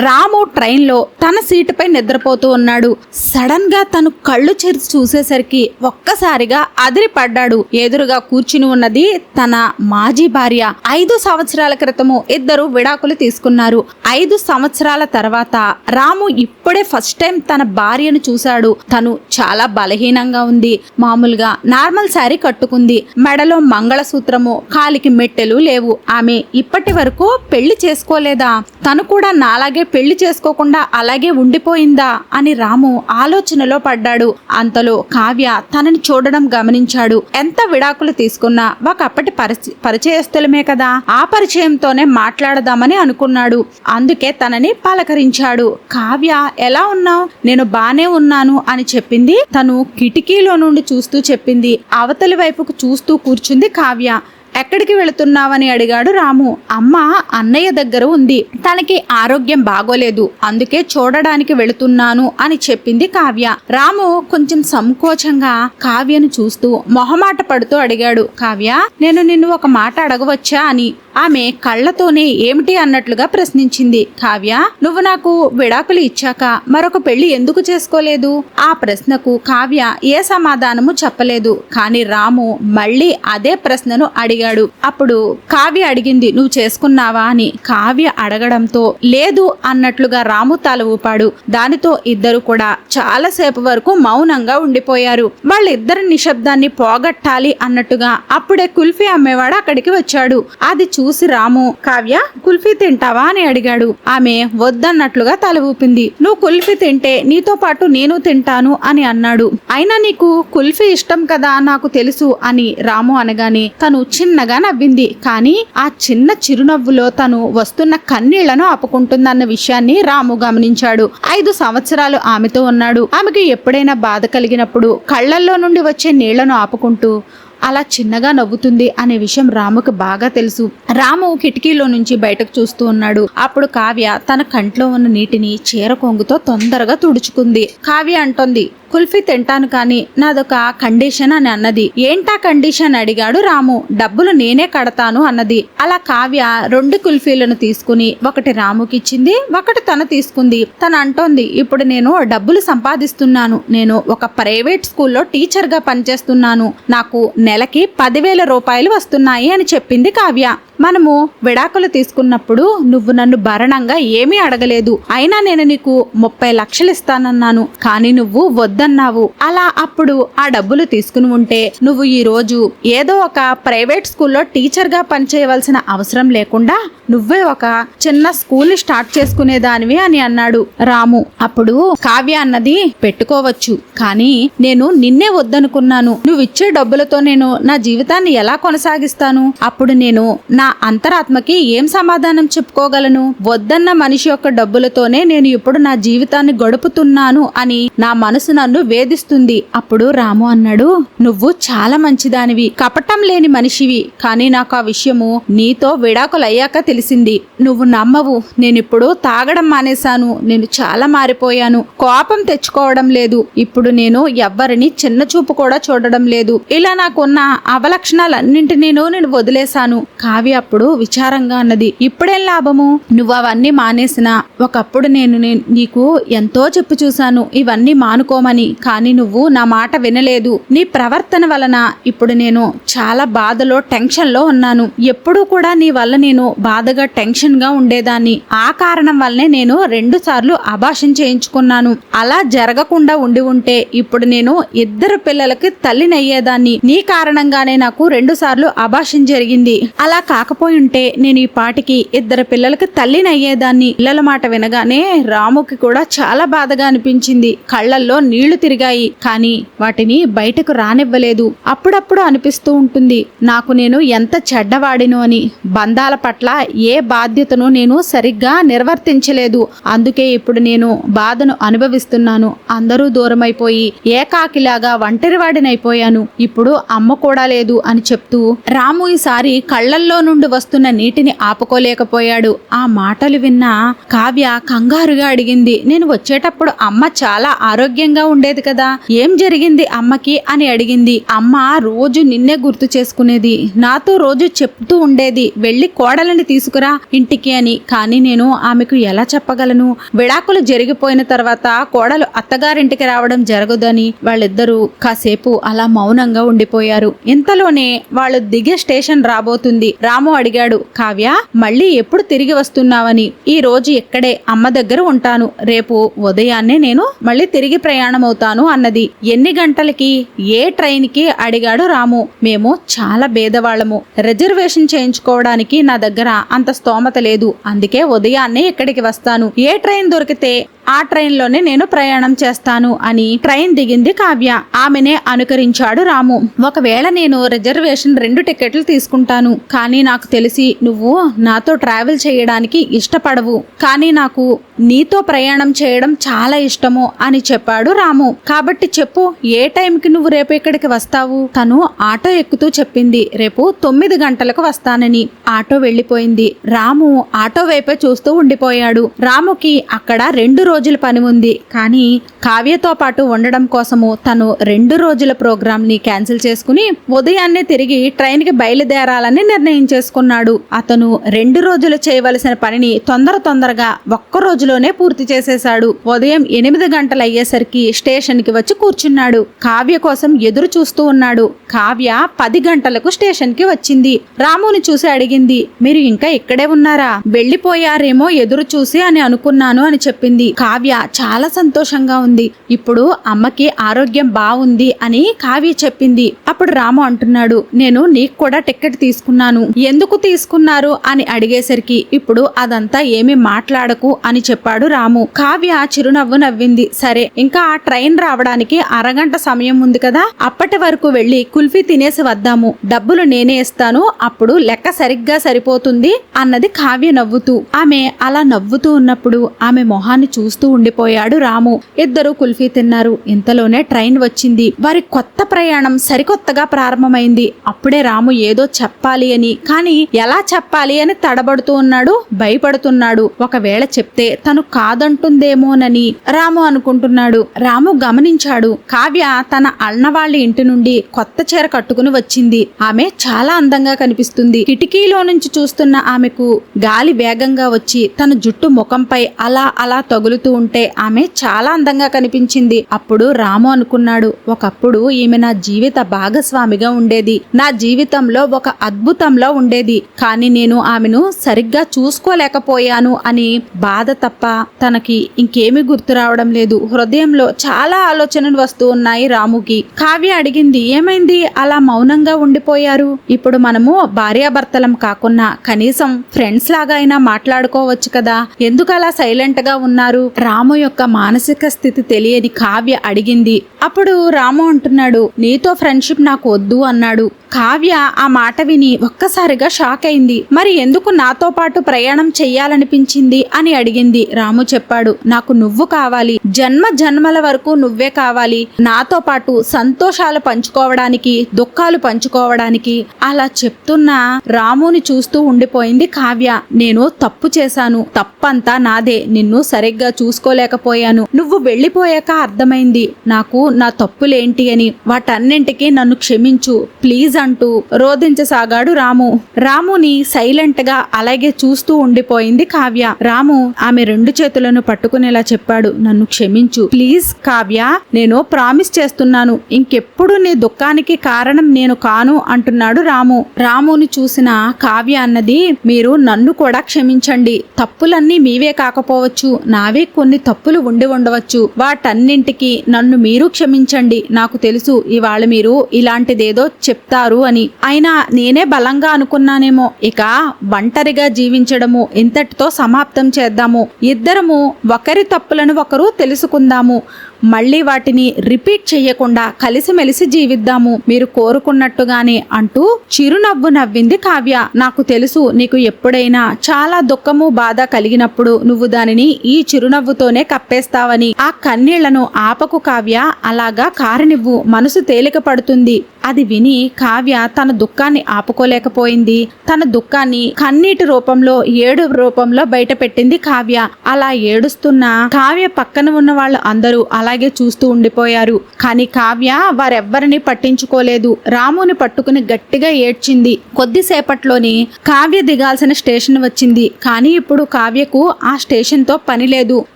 రాము ట్రైన్లో తన సీటుపై నిద్రపోతూ ఉన్నాడు. సడన్గా తను కళ్ళు తెరిచి చూసేసరికి ఒక్కసారిగా అదిరిపడ్డాడు. ఎదురుగా కూర్చుని ఉన్నది తన మాజీ భార్య. ఐదు సంవత్సరాల క్రితము ఇద్దరు విడాకులు తీసుకున్నారు. ఐదు సంవత్సరాల తర్వాత రాము ఇప్పుడే ఫస్ట్ టైం తన భార్యను చూశాడు. తను చాలా బలహీనంగా ఉంది. మామూలుగా నార్మల్ శారీ కట్టుకుంది. మెడలో మంగళసూత్రము కాలికి మెట్టెలు లేవు. ఆమె ఇప్పటి వరకు పెళ్ళి చేసుకోలేదా? తను కూడా నాలాగే పెళ్ళి చేసుకోకుండా అలాగే ఉండిపోయిందా అని రాము ఆలోచనలో పడ్డాడు. అంతలో కావ్య తనని చూడడం గమనించాడు. ఎంత విడాకులు తీసుకున్నా ఒకప్పటి పరిచ పరిచయస్తులమే కదా. ఆ పరిచయంతోనే మాట్లాడదామని అనుకున్నాడు. అందుకే తనని పలకరించాడు. కావ్య ఎలా ఉన్నావు? నేను బానే ఉన్నాను అని చెప్పింది. తను కిటికీలో నుండి చూస్తూ చెప్పింది. అవతలి వైపుకు చూస్తూ కూర్చుంది కావ్య. ఎక్కడికి వెళుతున్నావని అడిగాడు రాము. అమ్మ అన్నయ్య దగ్గర ఉంది. తనకి ఆరోగ్యం బాగోలేదు. అందుకే చూడడానికి వెళుతున్నాను అని చెప్పింది కావ్య. రాము కొంచెం సంకోచంగా కావ్యను చూస్తూ మొహమాట పడుతూ అడిగాడు. కావ్య నేను నిన్ను ఒక మాట అడగవచ్చా అని. ఆమె కళ్ళతోనే ఏమిటి అన్నట్లుగా ప్రశ్నించింది. కావ్య నువ్వు నాకు విడాకులు ఇచ్చాక మరొక పెళ్ళి ఎందుకు చేసుకోలేదు? ఆ ప్రశ్నకు కావ్య ఏ సమాధానము చెప్పలేదు. కానీ రాము మళ్ళీ అదే ప్రశ్నను అడిగాడు. అప్పుడు కావ్య అడిగింది నువ్వు చేసుకున్నావా? అని. కావ్య అడగడంతో లేదు అన్నట్లుగా రాము తల ఊపాడు. దానితో ఇద్దరు కూడా చాలాసేపు వరకు మౌనంగా ఉండిపోయారు. వాళ్ళిద్దరి నిశ్శబ్దాన్ని పోగొట్టాలి అన్నట్టుగా అప్పుడే కుల్ఫీ అమ్మేవాడు అక్కడికి వచ్చాడు. అది చూసి రాము కావ్య కుల్ఫీ తింటావా? అని అడిగాడు. ఆమె వద్దన్నట్లుగా తల ఊపింది. నువ్వు కుల్ఫీ తింటే నీతో పాటు నేను తింటాను అని అన్నాడు. అయినా నీకు కుల్ఫీ ఇష్టం కదా నాకు తెలుసు అని రాము అనగానే తను చిన్నగా నవ్వింది. కానీ ఆ చిన్న చిరునవ్వులో తను వస్తున్న కన్నీళ్ళను ఆపుకుంటుందన్న విషయాన్ని రాము గమనించాడు. ఐదు సంవత్సరాలు ఆమెతో ఉన్నాడు. ఆమెకు ఎప్పుడైనా బాధ కలిగినప్పుడు కళ్ళల్లో నుండి వచ్చే నీళ్ళను ఆపుకుంటూ అలా చిన్నగా నవ్వుతుంది అనే విషయం రాముకు బాగా తెలుసు. రాము కిటికీలో నుంచి బయటకు చూస్తూ ఉన్నాడు. అప్పుడు కావ్య తన కంట్లో ఉన్న నీటిని చీర కొంగుతో తొందరగా తుడుచుకుంది. కావ్య అంటోంది కుల్ఫీ తింటాను కానీ నాదొక కండిషన్ అని అన్నది. ఏంటా కండిషన్ అడిగాడు రాము. డబ్బులు నేనే కడతాను అన్నది. అలా కావ్య రెండు కుల్ఫీలను తీసుకుని ఒకటి రాముకి ఇచ్చింది ఒకటి తను తీసుకుంది. తను అంటోంది ఇప్పుడు నేను డబ్బులు సంపాదిస్తున్నాను. నేను ఒక ప్రైవేట్ స్కూల్లో టీచర్గా పనిచేస్తున్నాను. నాకు నెలకి పదివేల రూపాయలు వస్తున్నాయి అని చెప్పింది కావ్య. మనము విడాకులు తీసుకున్నప్పుడు నువ్వు నన్ను భరణంగా ఏమీ అడగలేదు. అయినా నేను నీకు ముప్పై లక్షలు ఇస్తానన్నాను. కానీ నువ్వు వద్దు వద్దన్నావు. అలా అప్పుడు ఆ డబ్బులు తీసుకుని ఉంటే నువ్వు ఈ రోజు ఏదో ఒక ప్రైవేట్ స్కూల్లో టీచర్గా పనిచేయవలసిన అవసరం లేకుండా నువ్వే ఒక చిన్న స్కూల్ని స్టార్ట్ చేసుకునేదానివి అని అన్నాడు రాము. అప్పుడు కావ్య అన్నది పెట్టుకోవచ్చు కానీ నేను నిన్నే వద్దనుకున్నాను. నువ్వు ఇచ్చే డబ్బులతో నేను నా జీవితాన్ని ఎలా కొనసాగిస్తాను? అప్పుడు నేను నా అంతరాత్మకి ఏం సమాధానం చెప్పుకోగలను? వద్దన్న మనిషి యొక్క డబ్బులతోనే నేను ఇప్పుడు నా జీవితాన్ని గడుపుతున్నాను అని నా మనసు నన్ను వేధిస్తుంది. అప్పుడు రాము అన్నాడు నువ్వు చాలా మంచిదానివి. కపటం లేని మనిషివి. కానీ నాకు ఆ విషయము నీతో విడాకులయ్యాక తెలిసింది. నువ్వు నమ్మవు. నేనిప్పుడు తాగడం మానేశాను. నేను చాలా మారిపోయాను. కోపం తెచ్చుకోవడం లేదు. ఇప్పుడు నేను ఎవ్వరిని చిన్న చూపు కూడా చూడడం లేదు. ఇలా నాకున్న అవలక్షణాలన్నింటినీ నేను వదిలేశాను. కావి అప్పుడు విచారంగా అన్నది ఇప్పుడేం లాభము? నువ్వు అవన్నీ మానేసినా. ఒకప్పుడు నేను నీకు ఎంతో చెప్పు చూశాను. ఇవన్నీ మానుకోమని కానీ నువ్వు నా మాట వినలేదు. నీ ప్రవర్తన వలన ఇప్పుడు నేను చాలా బాధలో టెన్షన్లో ఉన్నాను. ఎప్పుడూ కూడా నీ వల్ల నేను బాధగా టెన్షన్గా ఉండేదాన్ని. ఆ కారణం వల్లనే నేను రెండు సార్లు అభాషం చేయించుకున్నాను. అలా జరగకుండా ఉండి ఉంటే ఇప్పుడు నేను ఇద్దరు పిల్లలకి తల్లినయ్యేదాన్ని నీ కారణంగానే నాకు రెండు సార్లు అభాషం జరిగింది. అలా కాకపోయి ఉంటే నేను ఈ పాటికి ఇద్దరు పిల్లలకి తల్లినయ్యేదాన్ని పిల్లల మాట వినగానే రాముకి కూడా చాలా బాధగా అనిపించింది. కళ్ళల్లో నీళ్ళు తిరిగాయి కానీ వాటిని బయటకు రానివ్వలేదు. అప్పుడప్పుడు అనిపిస్తూ ఉంటుంది నాకు నేను ఎంత చెడ్డవాడిను అని. బంధాల పట్ల ఏ బాధ్యతను నేను సరిగ్గా నిర్వర్తించలేదు. అందుకే ఇప్పుడు నేను బాధను అనుభవిస్తున్నాను. అందరూ దూరమైపోయి ఏకాకిలాగా ఒంటరివాడినైపోయాను. ఇప్పుడు అమ్మ కూడా లేదు అని చెప్తూ రాము ఈసారి కళ్ళల్లో నుండి వస్తున్న నీటిని ఆపుకోలేకపోయాడు. ఆ మాటలు విన్న కావ్య కంగారుగా అడిగింది నేను వచ్చేటప్పుడు అమ్మ చాలా ఆరోగ్యంగా ఉండేది కదా. ఏం జరిగింది అమ్మకి అని అడిగింది. అమ్మ రోజు నిన్నే గుర్తు చేసుకునేది. నాతో రోజు చెప్తూ ఉండేది. వెళ్ళి కోడలని తీసుకురా ఇంటికి అని. కానీ నేను ఆమెకు ఎలా చెప్పగలను? విడాకులు జరిగిపోయిన తర్వాత కోడలు అత్తగారింటికి రావడం జరగదని వాళ్ళిద్దరూ కాసేపు అలా మౌనంగా ఉండిపోయారు. ఇంతలోనే వాళ్ళు దిగే స్టేషన్ రాబోతుంది. రాము అడిగాడు కావ్య మళ్ళీ ఎప్పుడు తిరిగి వస్తున్నావని? ఈ రోజు ఇక్కడే అమ్మ దగ్గర ఉంటాను. రేపు ఉదయాన్నే నేను మళ్ళీ తిరిగి ప్రయాణం అవుతాను అన్నది. ఎన్ని గంటలకి? ఏ ట్రైన్కి? అడిగాడు రాము. మేము చాలా భేదవాళ్ళము. రిజర్వేషన్ చేయించుకోవడానికి నా దగ్గర అంత స్తోమత లేదు. అందుకే ఉదయాన్నే ఇక్కడికి వస్తాను. ఏ ట్రైన్ దొరికితే ఆ ట్రైన్లోనే నేను ప్రయాణం చేస్తాను అని ట్రైన్ దిగింది కావ్య. ఆమెనే అనుకరించాడు రాము. ఒకవేళ నేను రిజర్వేషన్ రెండు టికెట్లు తీసుకుంటాను కానీ నాకు తెలిసి నువ్వు నాతో ట్రావెల్ చేయడానికి ఇష్టపడవు. కానీ నాకు నీతో ప్రయాణం చేయడం చాలా ఇష్టము అని చెప్పాడు రాము. కాబట్టి చెప్పు ఏ టైంకి నువ్వు రేపు ఇక్కడికి వస్తావు? తను ఆటో ఎక్కుతూ చెప్పింది రేపు తొమ్మిది గంటలకు వస్తానని. ఆటో వెళ్ళిపోయింది. రాము ఆటో వైపే చూస్తూ ఉండిపోయాడు. రాముకి అక్కడ రెండు రోజులు రోజుల పని ఉంది. కానీ కావ్యతో పాటు ఉండడం కోసము తను రెండు రోజుల ప్రోగ్రాంని క్యాన్సిల్ చేసుకుని ఉదయాన్నే తిరిగి ట్రైన్కి బయలుదేరాలని నిర్ణయం చేసుకున్నాడు. అతను రెండు రోజులు చేయవలసిన పనిని తొందర తొందరగా ఒక్క రోజులోనే పూర్తి చేసేశాడు. ఉదయం ఎనిమిది గంటలు అయ్యేసరికి స్టేషన్కి వచ్చి కూర్చున్నాడు. కావ్య కోసం ఎదురు చూస్తూ ఉన్నాడు. కావ్య పది గంటలకు స్టేషన్కి వచ్చింది. రాముని చూసి అడిగింది మీరు ఇంకా ఇక్కడే ఉన్నారా? వెళ్ళిపోయారేమో ఎదురు చూసి అని అనుకున్నాను అని చెప్పింది. కావ్య చాలా సంతోషంగా ఉంది. ఇప్పుడు అమ్మకి ఆరోగ్యం బాగుంది అని కావ్య చెప్పింది. అప్పుడు రాము అంటున్నాడు నేను నీకు కూడా టికెట్ తీసుకున్నాను. ఎందుకు తీసుకున్నారు? అని అడిగేసరికి ఇప్పుడు అదంతా ఏమీ మాట్లాడకు అని చెప్పాడు రాము. కావ్య చిరునవ్వు నవ్వింది. సరే ఇంకా ఆ ట్రైన్ రావడానికి అరగంట సమయం ఉంది కదా అప్పటి వరకు వెళ్ళి కుల్ఫీ తినేసి వద్దాము. డబ్బులు నేనే ఇస్తాను అప్పుడు లెక్క సరిగ్గా సరిపోతుంది అన్నది కావ్య నవ్వుతూ. ఆమె అలా నవ్వుతూ ఉన్నప్పుడు ఆమె మొహాన్ని చూస్తూ ఉండిపోయాడు రాము. ఇద్దరు కుల్ఫీ తిన్నారు. ఇంతలోనే ట్రైన్ వచ్చింది. వారి కొత్త ప్రయాణం సరికొత్తగా ప్రారంభమైంది. అప్పుడే రాము ఏదో చెప్పాలి అని కానీ ఎలా చెప్పాలి అని తడబడుతూ ఉన్నాడు భయపడుతున్నాడు. ఒకవేళ చెప్తే తను కాదంటుందేమోనని రాము అనుకుంటున్నాడు. రాము గమనించాడు. కావ్య తన అన్నవాళ్ళ ఇంటి నుండి కొత్త చీర కట్టుకుని వచ్చింది. ఆమె చాలా అందంగా కనిపిస్తుంది. కిటికీలో నుంచి చూస్తున్న ఆమెకు గాలి వేగంగా వచ్చి తన జుట్టు ముఖంపై అలా అలా తగులుతూ ఉంటే ఆమె చాలా అందంగా కనిపించింది. అప్పుడు రాము అనుకున్నాడు ఒకప్పుడు ఈమె నా జీవిత భాగస్వామిగా ఉండేది. నా జీవితంలో ఒక అద్భుతంలో ఉండేది. కానీ నేను ఆమెను సరిగ్గా చూసుకోలేకపోయాను అని బాధ తప్ప తనకి ఇంకేమీ గుర్తు రావడం లేదు. హృదయంలో చాలా ఆలోచనలు వస్తూ ఉన్నాయి రాముకి. కావ్య అడిగింది ఏమైంది? అలా మౌనంగా ఉండిపోయారు? ఇప్పుడు మనము భార్యాభర్తలం కాకున్నా కనీసం ఫ్రెండ్స్ లాగా అయినా మాట్లాడుకోవచ్చు కదా? ఎందుకు అలా సైలెంట్గా ఉన్నారు? రాము యొక్క మానసిక స్థితి తెలియని కావ్య అడిగింది. అప్పుడు రాము అంటున్నాడు నీతో ఫ్రెండ్షిప్ నాకు వద్దు అన్నాడు. కావ్య ఆ మాట విని ఒక్కసారిగా షాక్ అయింది. మరి ఎందుకు నాతో పాటు ప్రయాణం చెయ్యాలనిపించింది అని అడిగింది. రాము చెప్పాడు నాకు నువ్వు కావాలి. జన్మ జన్మల వరకు నువ్వే కావాలి. నాతో పాటు సంతోషాలు పంచుకోవడానికి దుఃఖాలు పంచుకోవడానికి అలా చెప్తున్న రాముని చూస్తూ ఉండిపోయింది కావ్య. నేను తప్పు చేశాను. తప్పంతా నాదే. నిన్ను సరిగ్గా చూసుకోలేకపోయాను. నువ్వు వెళ్ళిపోయాక అర్థమైంది. నాకు నా తప్పులేంటి అని. వాటన్నింటికి నన్ను క్షమించు. ప్లీజ్ అంటూ రోధించసాగాడు రాము. రాముని సైలెంట్గా అలాగే చూస్తూ ఉండిపోయింది కావ్య. రాము ఆమె రెండు చేతులను పట్టుకునేలా చెప్పాడు. నన్ను క్షమించు. ప్లీజ్ కావ్య నేను ప్రామిస్ చేస్తున్నాను. ఇంకెప్పుడు నీ దుఃఖానికి కారణం నేను కాను అంటున్నాడు రాము. రాముని చూసిన కావ్య అన్నది మీరు నన్ను కూడా క్షమించండి. తప్పులన్నీ మీవే కాకపోవచ్చు. నావే కొన్ని తప్పులు ఉండి ఉండవచ్చు. వాటన్నింటికి నన్ను మీరు క్షమించండి. నాకు తెలుసు ఇవాళ మీరు ఇలాంటిదేదో చెప్తారు. అని. అయినా నేనే బలంగా అనుకున్నానేమో. ఇక ఒంటరిగా జీవించడము ఇంతటితో సమాప్తం చేద్దాము. ఇద్దరము ఒకరి తప్పులను ఒకరు తెలుసుకుందాము. మళ్ళీ వాటిని రిపీట్ చెయ్యకుండా కలిసిమెలిసి జీవిద్దాము. మీరు కోరుకున్నట్టుగానే అంటూ చిరునవ్వు నవ్వింది కావ్య. నాకు తెలుసు నీకు ఎప్పుడైనా చాలా దుఃఖము బాధ కలిగినప్పుడు నువ్వు దానిని ఈ చిరునవ్వుతోనే కప్పేస్తావని. ఆ కన్నీళ్ళను ఆపకు కావ్య. అలాగా కారనివ్వు. మనసు తేలిక పడుతుంది. అది విని కావ్య తన దుఃఖాన్ని ఆపుకోలేకపోయింది. తన దుఃఖాన్ని కన్నీటి రూపంలో ఏడు రూపంలో బయట పెట్టింది కావ్య. అలా ఏడుస్తున్న కావ్య పక్కన ఉన్న వాళ్ళు అందరూ అలా అలాగే చూస్తూ ఉండిపోయారు. కానీ కావ్య వారెవ్వరిని పట్టించుకోలేదు. రాముని పట్టుకుని గట్టిగా ఏడ్చింది. కొద్దిసేపట్లోని కావ్య దిగాల్సిన స్టేషన్ వచ్చింది. కానీ ఇప్పుడు కావ్యకు ఆ స్టేషన్తో పని లేదు.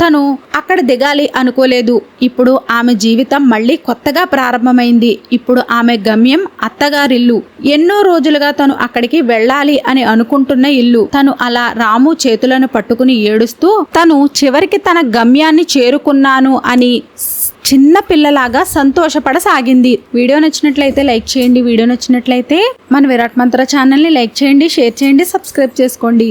తను అక్కడ దిగాలి అనుకోలేదు. ఇప్పుడు ఆమె జీవితం మళ్ళీ కొత్తగా ప్రారంభమైంది. ఇప్పుడు ఆమె గమ్యం అత్తగారిల్లు. ఎన్నో రోజులుగా తను అక్కడికి వెళ్ళాలి అని అనుకుంటున్న ఇల్లు. తను అలా రాము చేతులను పట్టుకుని ఏడుస్తూ తను చివరికి తన గమ్యాన్ని చేరుకున్నాను అని చిన్న పిల్లలాగా సంతోషపడసాగింది. వీడియో నచ్చినట్లయితే లైక్ చేయండి వీడియో నచ్చినట్లయితే మన విరాట్ మంత్ర ఛానల్ని లైక్ చేయండి షేర్ చేయండి సబ్స్క్రైబ్ చేసుకోండి.